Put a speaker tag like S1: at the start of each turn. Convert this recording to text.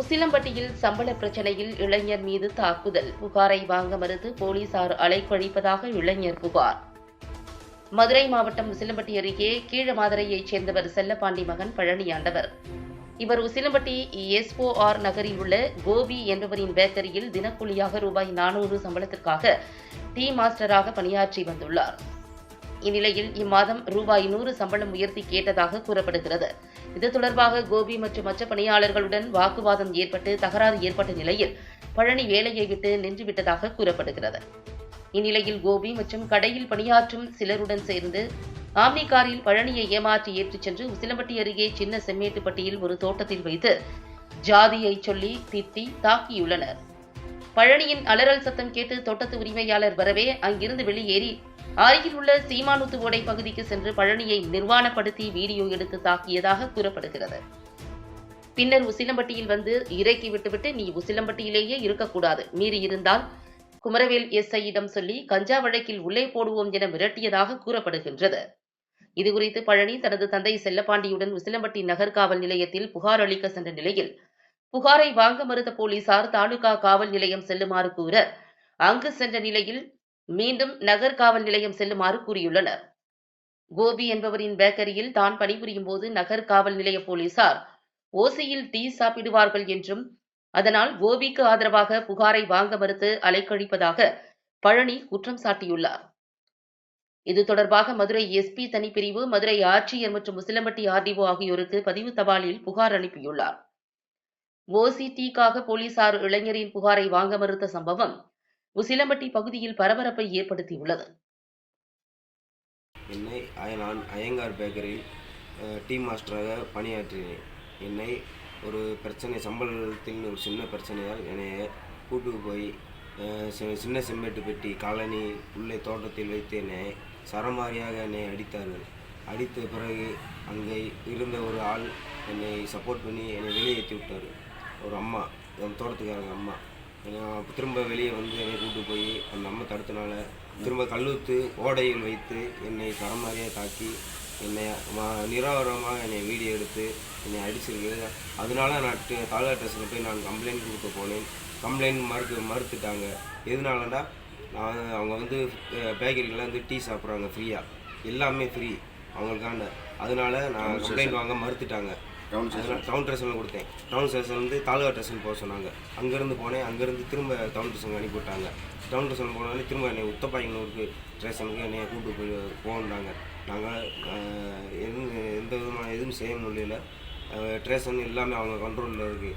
S1: உசிலம்பட்டியில் சம்பள பிரச்சனையில் இளைஞர் மீது தாக்குதல். புகாரை வாங்க மறுத்து போலீசார் அலைக்கழிப்பதாக இளைஞர் புகார். மதுரை மாவட்டம் உசிலம்பட்டி அருகே கீழமாதுரையைச் சேர்ந்தவர் செல்லப்பாண்டி மகன் பழனியாண்டவர். இவர் உசிலம்பட்டி எஸ்ஓஆர் நகரில் உள்ள கோபி என்பவரின் பேக்கரியில் தினக்கூலியாக ரூபாய் நானூறு சம்பளத்திற்காக டீ மாஸ்டராக பணியாற்றி வந்துள்ளார். இந்நிலையில் இம்மாதம் ரூபாய் நூறு சம்பளம் உயர்த்தி கேட்டதாக கூறப்படுகிறது. இது தொடர்பாக கோபி மற்றும் மற்ற பணியாளர்களுடன் வாக்குவாதம் ஏற்பட்டு தகராறு ஏற்பட்ட நிலையில் பழனி வேலையை விட்டு நின்றுவிட்டதாக கூறப்படுகிறது. இந்நிலையில் கோபி மற்றும் கடையில் பணியாற்றும் சிலருடன் சேர்ந்து ஆம்னி காரில் பழனியை ஏமாற்றி ஏற்றிச் சென்று உசிலம்பட்டி அருகே சின்ன செம்மேட்டுப்பட்டியில் ஒரு தோட்டத்தில் வைத்து ஜாதியை சொல்லி திட்டி தாக்கியுள்ளனர். பழனியின் அலறல் சத்தம் கேட்டு தோட்டத்து உரிமையாளர் வரவே அங்கிருந்து வெளியேறி அருகில் உள்ள சீமானுத்து ஓடை பகுதிக்கு சென்று பழனியை நிர்வாணப்படுத்தி வீடியோ எடுத்து தாக்கியதாக கூறப்படுகிறது. பின்னர் உசிலம்பட்டியில் வந்து இறக்கி விட்டுவிட்டு நீ உசிலம்பட்டியிலேயே இருக்கக்கூடாது. மீறி இருந்தால் குமரவேல் எஸ்ஐயிடம் சொல்லி கஞ்சா வழக்கில் உள்ளே போடுவோம் என மிரட்டியதாக கூறப்படுகின்றது. இதுகுறித்து பழனி தனது தந்தை செல்லப்பாண்டியுடன் உசிலம்பட்டி நகர் காவல் நிலையத்தில் புகார் அளிக்க சென்ற நிலையில் புகாரை வாங்க மறுத்த போலீசார் தாலுகா காவல் நிலையம் செல்லுமாறு கூற அங்கு சென்ற நிலையில் மீண்டும் நகர் காவல் நிலையம் செல்லுமாறு கூறியுள்ளனர். கோபி என்பவரின் பேக்கரியில் தான் பணிபுரியும் போது நகர் காவல் நிலைய போலீசார் ஓசியில் டீ சாப்பிடுவார்கள் என்றும் அதனால் கோபிக்கு ஆதரவாக புகாரை வாங்க மறுத்து அலைக்கழிப்பதாக பழனி குற்றம் சாட்டியுள்ளார். இது தொடர்பாக மதுரை எஸ்பி தனிப்பிரிவு மதுரை ஆட்சியர் மற்றும் முசிலம்பட்டி ஆர்டிஓ ஆகியோருக்கு பதிவு தபாலில் புகார் அனுப்பியுள்ளார். ஓசி டீக்காக போலீசார் இளைஞரின் புகாரை வாங்க மறுத்த சம்பவம் உசிலம்பட்டி பகுதியில் பரபரப்பை ஏற்படுத்தியுள்ளது.
S2: என்னை நான் அயங்கார் பேக்கரியில் டீம் டீ மாஸ்டராக பணியாற்றினேன். என்னை ஒரு பிரச்சனை சம்பளத்தில் ஒரு சின்ன பிரச்சனையால் என்னை கூட்டுக்கு போய் சி- சின்ன செம்மேட்டு பெட்டி காலனி உள்ளே தோட்டத்தில் வைத்து என்னை சரமாரியாக என்னை அடித்தார்கள். அடித்த பிறகு அங்கே இருந்த ஒரு ஆள் என்னை சப்போர்ட் பண்ணி என்னை வெளியேற்றி விட்டார். ஒரு அம்மா என் தோட்டத்துக்காரங்க அம்மா. திரும்ப வெளியே வந்து என்னை கூட்டு போய் அந்த அம்மா தடுத்தனால திரும்ப கல்லூத்து ஓடையில் வைத்து என்னை சரமாரியாக தாக்கி என்னை ம- நிராகாரமாக என்னை வீடியோ எடுத்து என்னை அடிச்சிருக்கு அதனால நான் ட- தாலுகா ஸ்டேஷனில் போய் நான் கம்ப்ளைண்ட் கொடுக்க போனேன். கம்ப்ளைண்ட் மறுக்க மறுத்துட்டாங்க. எதனாலடா நான் அவங்க வந்து பேக்கரியில் வந்து டீ சாப்பிட்றாங்க ஃப்ரீயாக எல்லாமே ஃப்ரீ அவங்களுக்கான அதனால நான் கம்ப்ளைண்ட் வாங்க மறுத்துட்டாங்க. டவுன் ஸ்டேஷன் டவுன் ஸ்டேஷனில் கொடுத்தேன். டவுன் ஸ்டேஷன் வந்து தாலுகா ஸ்டேஷன் போக சொன்னாங்க. அங்கேருந்து போனேன். அங்கேருந்து திரும்ப டவுன் ஸ்டேஷனுக்கு அனுப்பி விட்டாங்க டவுன் ஸ்டேஷன் போனாலே திரும்ப என்னை உத்தப்பாயனூருக்கு ஸ்டேஷனுக்கு என்னை கூப்பிட்டு போய் போனாங்க நாங்கள் எதுவும் எந்த விதமான எதுவும் செய்ய முடியல. ஸ்டேஷன் எல்லாமே அவங்க கண்ட்ரோலில் இருக்குது